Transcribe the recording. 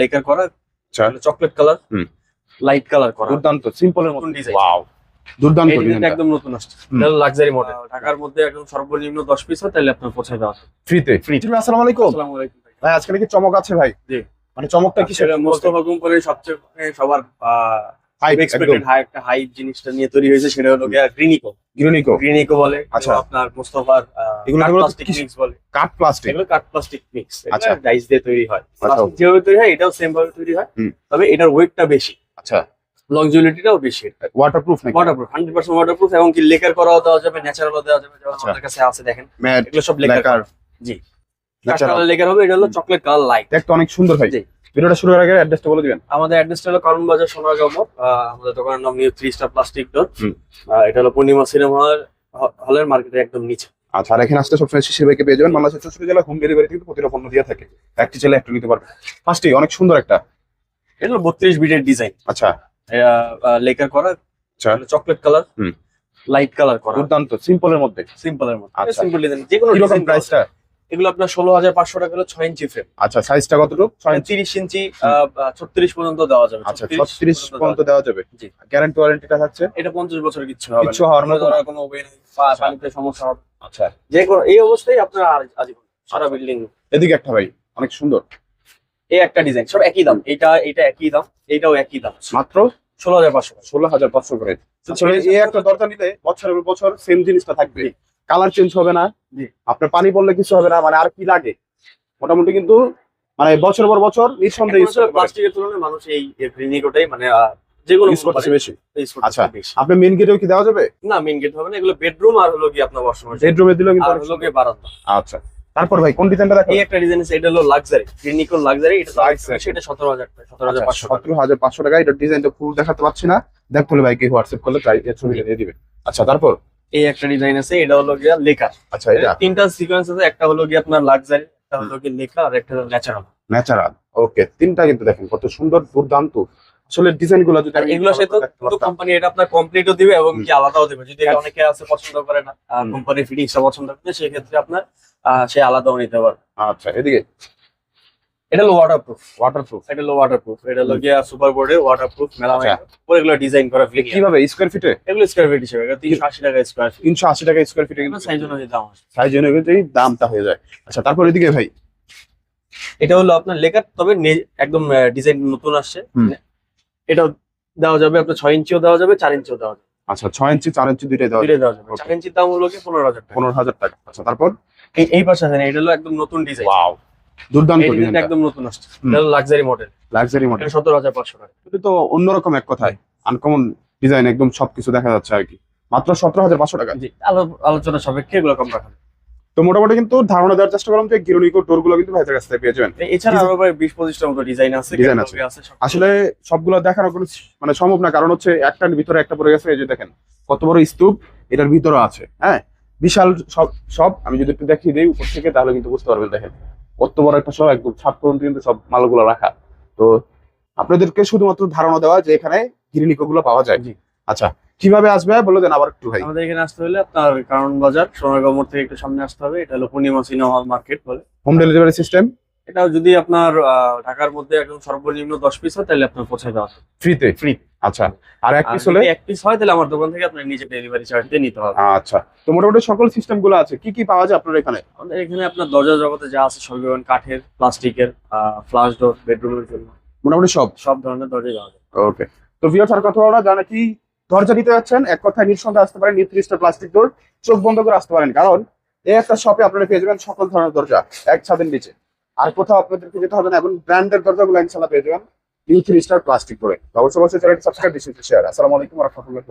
Lacquer করা chocolate colour হুম। Light colour করা। দুর্দান্ত সিম্পলের মতো নতুন ডিজাইন ওয়াও দুর্দান্ত একদম নতুন আসছে। লাক্সারি মডেল ঢাকার মধ্যে একদম সর্বনিম্ন দশ পিস হয় তাহলে আপনার পৌঁছে দেওয়া ফ্রিতে। ফ্রি আসসালামু আলাইকুম। আসসালামু আলাইকুম ভাই। আজকে নাকি চমক আছে ভাই? জি। মানে চমকটা কি সেটা? মোস্তফা কোম্পানির সবচেয়ে মানে সবার হাই একদম। এক্সপেক্টেড হাই একটা হাই জিনিসটা নিয়ে তৈরি হয়েছে সেটা হলো গ্রিনিকো গ্রিনিকো গ্রিনিকো বলে। আচ্ছা। আচ্ছা। আপনার মোস্তফার এগুলো প্লাস্টিক মিক্স বলে। কাঠ প্লাস্টিক এগুলো কাঠ প্লাস্টিক মিক্স আচ্ছা। ডাইস দিয়ে তৈরি হয়। আচ্ছা। প্লাস্টিক যেভাবে তৈরি হয় এটাও সেম ভাবে তৈরি হয়। তবে এটার ওয়েটটা বেশি। আচ্ছা। বেশি। ওয়াটারপ্রুফ নাকি? ওয়াটারপ্রুফ হান্ড্রেড পার্সেন্ট ওয়াটারপ্রুফ এবং কি লেকার করাও দেওয়া যাবে ন্যাচারালও দেওয়া যাবে যেমন আচ্ছা। আমাদের কাছে আছে দেখেন। এগুলো সব লেকার লেকার জি। ন্যাচারাল কালার লেকার হবে এটা হলো চকলেট কালার লাইট দেখতে অনেক সুন্দর জি। ভিডিওটা শুরু করার আগে অ্যাড্রেসটা বলে দিবেন। আমাদের অ্যাড্রেসটা হলো কারণ বাজার সোনারগাঁও মোড় আহ, আমাদের দোকানের নাম নিউ থ্রি স্টার প্লাস্টিক হুম। এটা হলো পূর্ণিমা সিনেমা হলের মার্কেটের একদম নিচে। আচ্ছা আর এখানে আসতে সবসময় শিশির ভাইকে পেয়ে যাবেন বাংলাদেশের চৌষট্টি জেলা হোম ডেলিভারি কিন্তু প্রতিটা পণ্য দিয়ে থাকে। একটি ছেলে একটা নিতে পারবে। ফার্স্টেই অনেক সুন্দর একটা। এটা বত্রিশ বিটের ডিজাইন আচ্ছা। লেকার করা আচ্ছা। চকলেট কালার হুম। লাইট কালার করা দুর্দান্ত সিম্পলের মধ্যে। সিম্পলের মধ্যে। সিম্পল ডিজাইন যে কোনো প্রাইসটা এগুলো আপনার ষোলো হাজার পাঁচশো টাকা হলো ছয় ইঞ্চি ফ্রেম আচ্ছা সাইজটা কতটুকু? তিরিশ ইঞ্চি ছত্রিশ পর্যন্ত দেওয়া যাবে। আচ্ছা 36 ছত্রিশ পর্যন্ত দেওয়া যাবে। গ্যারান্টি ওয়ারেন্টিটা থাকছে? এটা পঞ্চাশ বছর কিচ্ছু হবে কিচ্ছু হওয়ার মতো কোনো পা- পানিতে সমস্যা হবে। আচ্ছা। যে কোনো এই অবস্থায় আপনার আজীবন সারা বিল্ডিং এদিকে একটা ভাই অনেক সুন্দর। এই একটা ডিজাইন সব একই দাম। এটা এটা একই দাম এটাও একই দাম। মাত্র? ষোলো হাজার পাঁচশো ষোলো হাজার পাঁচশো করে। এই একটা দরজা নিলে বছরের বছর সেম জিনিসটা থাকবে। কালার চেঞ্জ হবে না। আপনার পানি পড়লে কিছু হবে না মানে আর কি লাগে? মোটামুটি কিন্তু মানে বছর পর বছর নিঃসন্দেহে প্লাস্টিকের তুলনায় মানুষ এই গ্রিনিকোটাই মানে ইউজ বেশি। আচ্ছা। আপনি মেন গেটেও কি দেওয়া যাবে? না মেইন গেট হবে না এগুলো বেডরুম আর হলো কি আপনার ওয়াশরুম বেডরুমে দিলেও কিন্তু আর হলো কি বারান্দা। আচ্ছা তারপর ভাই কোন ডিজাইনটা দেখো এই একটা ডিজাইন আছে এটা হলো লাক্সারি ক্লিনিকল লাক্সারি এটা সেটা সতেরো হাজার টাকা টাকা। এটা ডিজাইনটা ফুল দেখাতে পাচ্ছি না। দেখতে হলে ভাইকে হোয়াটসঅ্যাপ করলে তাই ছবিটা দিয়ে দিবে। আচ্ছা তারপর? এই একটা ডিজাইন আছে এটা হলো গিয়া লেকার আচ্ছা এটা? তিনটা সিকোয়েন্স আছে একটা হলো কি আপনার লাক্সারি একটা হলো কি লেখা আর একটা ন্যাচারাল ন্যাচারাল ওকে তিনটা কিন্তু দেখেন কত সুন্দর দুর্দান্ত। আসলে ডিজাইনগুলো যদি এগুলোর সাথে তো কোম্পানি এটা আপনার কমপ্লিটও দিবে এবং কি আলাদাও দিবে। যদি। অনেকে আছে পছন্দ করে না হুম। কোম্পানির ফিটিংসটা পছন্দ করে সেই ক্ষেত্রে আপনার সে আলাদাও নিতে পারে আচ্ছা এদিকে। এটা হলো ওয়াটারপ্রুফ ওয়াটারপ্রুফ এটা হলো ওয়াটারপ্রুফ এটা হলো গিয়া সুপার বোর্ডে ওয়াটারপ্রুফ মেলামাইন পরে এগুলো ডিজাইন করা ফ্লিক কীভাবে? স্কোয়ার ফিটে এগুলো স্কোয়ার ফিট হিসেবে। তিনশো আশি টাকা স্কোয়ার ফিট তিনশো আশি টাকা স্কোয়ার ফিটে কিন্তু সাইজ অনুযায়ী দাম সাইজ অনুযায়ী দামটা হয়ে যায়। আচ্ছা তারপর এদিকে ভাই। এটা হলো আপনার লেখার তবে একদম ডিজাইন নতুন আসছে। হুম। এটাও দেওয়া যাবে আপনার ছয় ইঞ্চিও দেওয়া যাবে চার ইঞ্চিও দেওয়া যাবে। আচ্ছা ছয় ইঞ্চি চার ইঞ্চি দুইটাই দেওয়া দেওয়া যাবে। Okay. চার ইঞ্চির দাম হলো কি পনেরো হাজার টাকা। পনেরো হাজার টাকা। আচ্ছা তারপর? এই এই পাশে আছে এটা হলো একদম নতুন ডিজাইন ওয়াও দুর্দান্ত একদম নতুন আসছে। লাক্সারি মডেল লাক্সারি মডেল সতেরো হাজার পাঁচশো টাকা। এটা তো অন্যরকম এক কথায়। আনকমন ডিজাইন একদম সবকিছু দেখা যাচ্ছে আর কি। মাত্র সতেরো হাজার পাঁচশো টাকা। জি আলোচনা সাপেক্ষে এগুলো কম রাখা তো মোটামুটি কিন্তু ধারণা দেওয়ার চেষ্টা করলাম যে গিরোনিকো ডোরগুলো কিন্তু ভাইদের কাছ থেকে পেয়ে যাবেন। এছাড়া আরও প্রায় বিশ পঁচিশটার মতো ডিজাইন আছে এ আছে। আসলে সবগুলো দেখানো কোনো মানে সম্ভব না। কারণ হচ্ছে একটার ভিতরে একটা পড়ে গেছে এই যে দেখেন কত বড় স্তূপ এটার ভিতরে আছে হ্যাঁ? বিশাল সব সব আমি যদি একটু দেখিয়ে দিই উপর থেকে তাহলে কিন্তু বুঝতে পারবেন দেখেন। কত বড় একটা সব একদম সাত পর্যন্ত কিন্তু সব মালগুলো রাখা। তো আপনাদেরকে শুধুমাত্র ধারণা দেওয়া যে এখানে গিরিনিকো গুলো পাওয়া যায়। জি। আচ্ছা কীভাবে আসবে বলে দেন আবার একটু ভাই। আমাদের এখানে আসতে হলে আপনার কারণ বাজার সোনারগাঁও মোড় থেকে একটু সামনে আসতে হবে। এটা হলো পূর্ণিমা সিনেমা হল মার্কেট বলে। Home delivery system? এটাও যদি আপনার ঢাকার মধ্যে একদম সর্বনিম্ন দশ পিস হয় তাহলে আপনার পৌঁছে দেওয়া ফ্রিতে Free। আচ্ছা আর এক পিস হলে? এক পিস হয় তাহলে আমার দোকান থেকে আপনার নিজে ডেলিভারি চার্জ দিয়ে নিতে হবে। আচ্ছা তো মোটামুটি সকল সিস্টেমগুলো আছে কি কি পাওয়া যায় আপনার এখানে? আমাদের এখানে আপনার দরজা জগতে যা আছে সবই পাবেন কাঠের প্লাস্টিকের ফ্লাশ ডোর বেডরুমের জন্য। মোটামুটি সব? সব ধরনের দরজা পাওয়া যায়। ওকে তো ভিউয়ার্স আর কথা বলা জানা কি দরজা নিতে যাচ্ছেন এক কথায় নিঃসন্দেহে আসতে পারেন নির্দিষ্ট প্লাস্টিক ডোর চোখ বন্ধ করে আসতে পারেন। কারণ এই একটা শপে আপনারা পেয়ে যাবেন সকল ধরনের দরজা এক ছাদের নিচে। আর কোথাও আপনাদেরকে যেতে হবে না, এবং ব্র্যান্ডের দরজাগুলো ইনশাল্লাহ পেয়ে যাবেন। নিউ থ্রি স্টার প্লাস্টিক তো অবশ্যই অবশ্যই চ্যানেলটি সাবস্ক্রাইব দিচ্ছি শেয়ার। আসসালামু আলাইকুম রহমতুল্লাহ